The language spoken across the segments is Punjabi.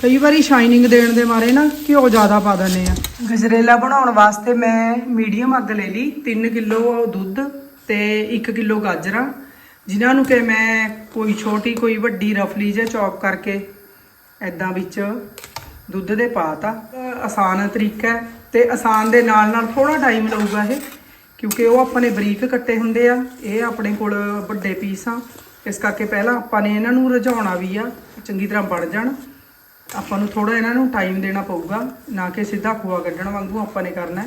ਕਈ ਵਾਰੀ ਸ਼ਾਈਨਿੰਗ ਦੇਣ ਦੇ ਮਾਰੇ ਨਾ ਘਿਓ ਜ਼ਿਆਦਾ ਪਾ ਦਿੰਦੇ ਆ। ਗਜਰੇਲਾ ਬਣਾਉਣ ਵਾਸਤੇ ਮੈਂ ਮੀਡੀਅਮ ਅੱਗ ਲੈ ਲਈ 3 ਕਿਲੋ ਦੁੱਧ ਤੇ 1 ਕਿਲੋ ਗਾਜਰਾਂ, ਜਿਨ੍ਹਾਂ ਨੂੰ ਕਿ ਮੈਂ ਕੋਈ ਛੋਟੀ, ਕੋਈ ਵੱਡੀ, ਰਫਲੀ ਜਿਹਾ ਚੌਪ ਕਰਕੇ ਐਦਾਂ ਵਿੱਚ ਦੁੱਧ ਦੇ ਪਾਤਾ ਆਸਾਨ ਤਰੀਕਾ ਹੈ ਤੇ ਆਸਾਨ ਦੇ ਨਾਲ ਨਾਲ ਥੋੜਾ ਟਾਈਮ ਲਊਗਾ ਇਹ, ਕਿਉਂਕਿ ਉਹ ਆਪਾਂ ਨੇ ਬਰੀਕ ਕੱਟੇ ਹੁੰਦੇ ਆ, ਇਹ ਆਪਣੇ ਕੋਲ ਵੱਡੇ ਪੀਸ ਆ। ਇਸ ਕਰਕੇ ਪਹਿਲਾਂ ਆਪਾਂ ਨੇ ਇਹਨਾਂ ਨੂੰ ਰਝਾਉਣਾ ਵੀ ਆ, ਚੰਗੀ ਤਰ੍ਹਾਂ ਬਣ ਜਾਣ। ਆਪਾਂ ਨੂੰ ਥੋੜਾ ਇਹਨਾਂ ਨੂੰ ਟਾਈਮ ਦੇਣਾ ਪਊਗਾ, ਨਾ ਕਿ ਸਿੱਧਾ ਖੋਆ ਕੱਢਣ ਵਾਂਗੂ ਆਪਾਂ ਨੇ ਕਰਨਾ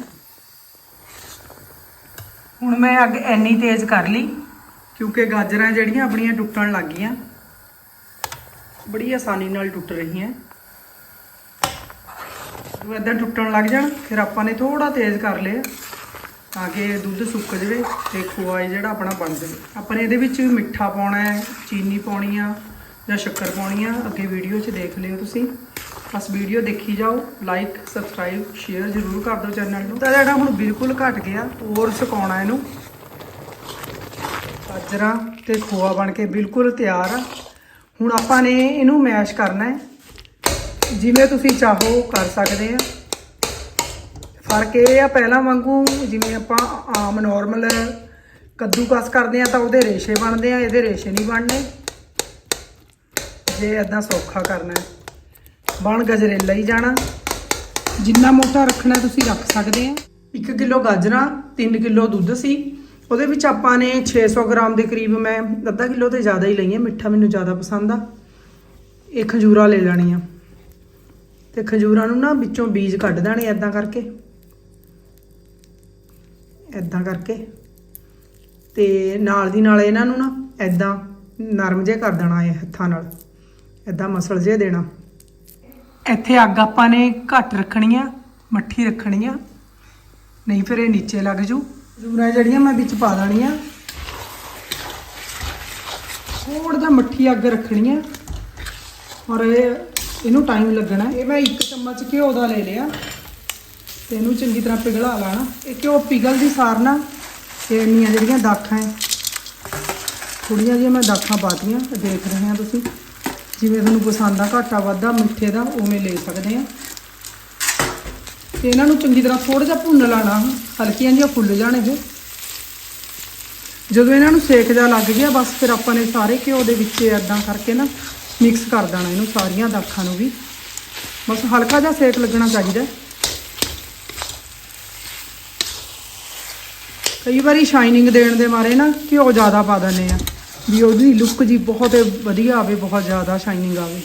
ਹੁਣ ਮੈਂ ਅੱਗ ਇੰਨੀ ਤੇਜ਼ ਕਰ ਲਈ, ਕਿਉਂਕਿ ਗਾਜਰਾਂ ਜਿਹੜੀਆਂ ਆਪਣੀਆਂ ਟੁੱਟਣ ਲੱਗ ਗਈਆਂ, ਬੜੀ ਆਸਾਨੀ ਨਾਲ ਟੁੱਟ ਰਹੀਆਂ। ਉਹ ਇਦਾਂ ਟੁੱਟਣ ਲੱਗ ਜਾਣ, ਫਿਰ ਆਪਾਂ ਨੇ ਥੋੜਾ ਤੇਜ਼ ਕਰ ਲਿਆ, ਤਾਂ ਕਿ ਦੁੱਧ ਸੁੱਕ ਜਾਵੇ ਤੇ ਖੋਆ ਇਹ ਜਿਹੜਾ ਆਪਣਾ ਬਣ ਜਾਵੇ। ਆਪਾਂ ਨੇ ਇਹਦੇ ਵਿੱਚ ਮਿੱਠਾ ਪਾਉਣਾ ਹੈ, ਚੀਨੀ ਪਾਉਣੀ ਆ ਜਾਂ ਸ਼ੱਕਰ ਪਾਉਣੀ ਆ ਅੱਗੇ ਵੀਡੀਓ 'ਚ ਦੇਖ ਲਿਓ ਤੁਸੀਂ। ਬਸ ਵੀਡੀਓ ਦੇਖੀ ਜਾਓ ਲਾਈਕ ਸਬਸਕ੍ਰਾਈਬ ਸ਼ੇਅਰ ਜ਼ਰੂਰ ਕਰ ਦਿਓ ਚੈਨਲ ਨੂੰ। ਤਾਂ ਜਿਹੜਾ ਹੁਣ ਬਿਲਕੁਲ ਘਟ ਗਿਆ, ਹੋਰ ਸੁਕਾਉਣਾ ਇਹਨੂੰ। ਗਾਜਰਾਂ ਤੇ ਖੋਆ ਬਣ ਕੇ ਬਿਲਕੁਲ ਤਿਆਰ ਆ। ਹੁਣ ਆਪਾਂ ਨੇ ਇਹਨੂੰ ਮੈਸ਼ ਕਰਨਾ ਹੈ। ਜਿਵੇਂ ਤੁਸੀਂ ਚਾਹੋ ਕਰ ਸਕਦੇ ਆ। ਫ਼ਰਕ ਇਹ ਆ, ਪਹਿਲਾਂ ਵਾਂਗੂ ਜਿਵੇਂ ਆਪਾਂ ਆਮ ਨਾਰਮਲ ਕੱਦੂਕਸ ਕਰਦੇ ਆ ਤਾਂ ਉਹਦੇ ਰੇਸ਼ੇ ਬਣਦੇ ਆ, ਇਹਦੇ ਰੇਸ਼ੇ ਨਹੀਂ ਬਣਨੇ। ਜੇ ਇਦਾਂ ਸੌਖਾ ਕਰਨਾ ਬਣ ਗਜਰੇਲਾ ਹੀ ਜਾਣਾ। ਜਿੰਨਾ ਮੋਟਾ ਰੱਖਣਾ ਤੁਸੀਂ ਰੱਖ ਸਕਦੇ ਆ। 1 ਕਿਲੋ ਗਾਜਰਾਂ 3 ਕਿਲੋ ਦੁੱਧ ਸੀ। ਉਹਦੇ ਵਿੱਚ ਆਪਾਂ ਨੇ 600 ਗ੍ਰਾਮ ਦੇ ਕਰੀਬ ਮੈਂ ਅੱਧਾ ਕਿਲੋ ਤੇ ਜ਼ਿਆਦਾ ਹੀ ਲਈਆਂ ਮਿੱਠਾ ਮੈਨੂੰ ਜ਼ਿਆਦਾ ਪਸੰਦ ਆ। ਇਹ ਖਜੂਰਾ ਲੈ ਲੈਣੀਆਂ ਤੇ ਖਜੂਰਾਂ ਨੂੰ ਨਾ ਵਿੱਚੋਂ ਬੀਜ ਕੱਢ ਦੇਣੇ ਐਦਾਂ ਕਰਕੇ। ਐਦਾਂ ਕਰਕੇ। ਤੇ ਨਾਲ ਦੀ ਨਾਲ ਇਹਨਾਂ ਨੂੰ ਨਾ ਐਦਾਂ ਨਰਮ ਜੇ ਕਰ ਦੇਣਾ ਹੈ ਹੱਥਾਂ ਨਾਲ। ਐਦਾਂ ਮਸਲ ਜੇ ਦੇਣਾ। ਇੱਥੇ ਅੱਗ ਆਪਾਂ ਨੇ ਘੱਟ ਰੱਖਣੀ ਆ, ਮੱਠੀ ਰੱਖਣੀ ਆ, ਨਹੀਂ ਫਿਰ ਇਹ ਨੀਚੇ ਲੱਗ ਜੂ। ਖਜੂਰਾਂ ਜਿਹੜੀਆਂ ਮੈਂ ਵਿੱਚ ਪਾ ਦੇਣੀਆਂ। ਥੋੜਾ ਜਿਹਾ ਮੱਠੀ ਅੱਗ ਰੱਖਣੀ ਆ। ਔਰ ਇਹ, ਇਹਨੂੰ ਟਾਈਮ ਲੱਗਣਾ। ਇਹ ਮੈਂ ਇੱਕ ਚਮਚ ਘਿਓ ਦਾ ਲੈ ਲਿਆ। ਤੇ ਇਹਨੂੰ ਚੰਗੀ ਤਰ੍ਹਾਂ ਪਿਘਲਾ ਲੈਣਾ। ਇਹ ਘਿਓ ਪਿਘਲਦੀ ਸਾਰ ਨਾ ਤੇ ਇੰਨੀਆਂ ਜਿਹੜੀਆਂ ਦਾਖਾਂ ਹੈ ਥੋੜੀਆਂ ਜਿਹੀਆਂ ਮੈਂ ਦਾਖਾਂ ਪਾਤੀਆਂ ਤੇ ਦੇਖ ਰਹੇ ਆ ਤੁਸੀਂ। ਜਿਵੇਂ ਤੁਹਾਨੂੰ ਪਸੰਦ ਆ, ਘਾਟਾ ਵਾਧਾ, ਮਿੱਠੇ ਦਾ, ਉਵੇਂ ਲੈ ਸਕਦੇ ਆ। ਤੇ ਇਹਨਾਂ ਨੂੰ ਚੰਗੀ ਤਰ੍ਹਾਂ ਥੋੜਾ ਜਿਹਾ ਭੁੰਨ ਲੈਣਾ ਹਲਕੀਆਂ ਜਿਹੀਆਂ ਫੁੱਲ ਜਾਣ ਇਹ। ਜਦੋਂ ਇਹਨਾਂ ਨੂੰ ਸੇਕ ਜਾ ਲੱਗ ਗਿਆ, ਬਸ ਫਿਰ ਆਪਾਂ ਨੇ ਸਾਰੇ ਘਿਓ ਦੇ ਵਿੱਚ ਐਦਾਂ ਕਰਕੇ ਨਾ ਮਿਕਸ ਕਰ ਦੇਣਾ ਇਹਨੂੰ ਸਾਰੀਆਂ ਦਾਖਾਂ ਨੂੰ ਵੀ। ਬਸ ਹਲਕਾ ਜਿਹਾ ਸੇਕ ਲੱਗਣਾ ਚਾਹੀਦਾ। ਕਈ ਵਾਰੀ ਸ਼ਾਈਨਿੰਗ ਦੇਣ ਦੇ ਮਾਰੇ ਨਾ ਘਿਓ ਜ਼ਿਆਦਾ ਪਾ ਦਿੰਦੇ ਆ। ਵੀ ਉਹਦੀ ਲੁੱਕ ਜੀ ਬਹੁਤ ਵਧੀਆ ਆਵੇ, ਬਹੁਤ ਜ਼ਿਆਦਾ ਸ਼ਾਈਨਿੰਗ ਆਵੇ।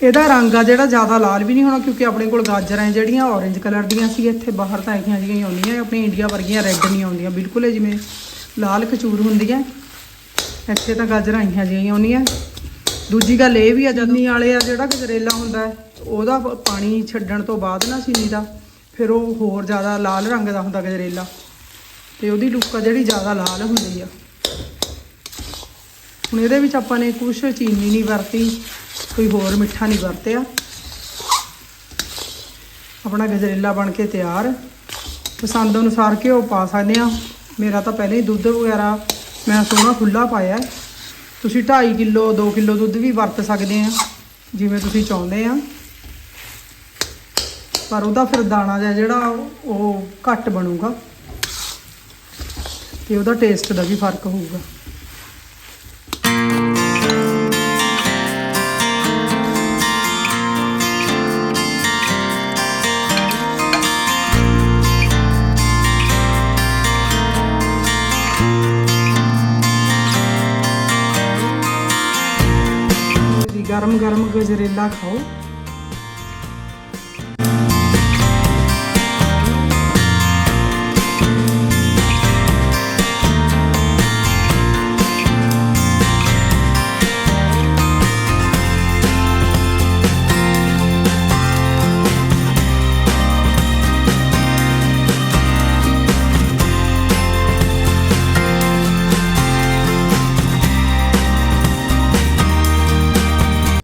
ਇਹਦਾ ਰੰਗ ਆ ਜਿਹੜਾ ਜ਼ਿਆਦਾ ਲਾਲ ਵੀ ਨਹੀਂ ਹੋਣਾ, ਕਿਉਂਕਿ ਆਪਣੇ ਕੋਲ ਗਾਜਰਾਂ ਜਿਹੜੀਆਂ ਔਰੇਂਜ ਕਲਰ ਦੀਆਂ ਸੀ, ਇੱਥੇ ਬਾਹਰ ਤਾਂ ਇਹੋ ਜਿਹੀਆਂ ਹੀ ਆਉਂਦੀਆਂ ਆਪਣੀ ਇੰਡੀਆ ਵਰਗੀਆਂ ਰੈੱਡ ਨਹੀਂ ਆਉਂਦੀਆਂ। ਬਿਲਕੁਲ ਇਹ ਜਿਵੇਂ ਲਾਲ ਕਚੂਰ ਹੁੰਦੀਆਂ, ਇੱਥੇ ਤਾਂ ਗਾਜਰਾਂ ਇਹੀਆਂ ਜਿਹੀਆਂ ਹੀ ਆਉਂਦੀਆਂ। ਦੂਜੀ ਗੱਲ ਇਹ ਵੀ ਆ ਜਦਨੀ ਵਾਲੇ ਆ, ਜਿਹੜਾ ਗਜਰੇਲਾ ਹੁੰਦਾ ਉਹਦਾ ਪਾਣੀ ਛੱਡਣ ਤੋਂ ਬਾਅਦ ਨਾ ਚੀਨੀ ਦਾ, ਫਿਰ ਉਹ ਹੋਰ ਜ਼ਿਆਦਾ ਲਾਲ ਰੰਗ ਦਾ ਹੁੰਦਾ ਗਜਰੇਲਾ। ਤੇ ਉਹਦੀ ਲੁੱਕ ਆ ਜਿਹੜੀ ਜ਼ਿਆਦਾ ਲਾਲ ਹੁੰਦੀ ਆ। ਹੁਣ ਇਹਦੇ ਵਿੱਚ ਆਪਾਂ ਨੇ ਕੁਝ ਚੀਨੀ ਨਹੀਂ ਵਰਤੀ, ਕੋਈ ਹੋਰ ਮਿੱਠਾ ਨਹੀਂ ਵਰਤਿਆ। ਆਪਣਾ ਗਜਰੇਲਾ ਬਣ ਕੇ ਤਿਆਰ। ਪਸੰਦ ਅਨੁਸਾਰ ਘਿਓ ਪਾ ਸਕਦੇ ਆ ਮੇਰਾ ਤਾਂ ਪਹਿਲਾਂ ਹੀ ਦੁੱਧ ਵਗੈਰਾ, ਮੈਂ ਸੋਹਣਾ ਖੁੱਲਾ ਪਾਇਆ ਤੁਸੀਂ 2.5 ਕਿਲੋ 2 ਕਿਲੋ ਦੁੱਧ ਵੀ ਵਰਤ ਸਕਦੇ ਆ ਜਿਵੇਂ ਤੁਸੀਂ ਚਾਹੁੰਦੇ ਆ ਪਰ ਉਹਦਾ ਫਿਰ ਦਾਣਾ ਜਿਹਾ ਜਿਹੜਾ, ਉਹ ਘੱਟ ਬਣੂਗਾ। ਤੇ ਉਹਦਾ ਟੇਸਟ ਦਾ ਵੀ ਫ਼ਰਕ ਹੋਊਗਾ। ਗਰਮ ਗਰਮ ਗਜਰੇਲਾ ਖਾਓ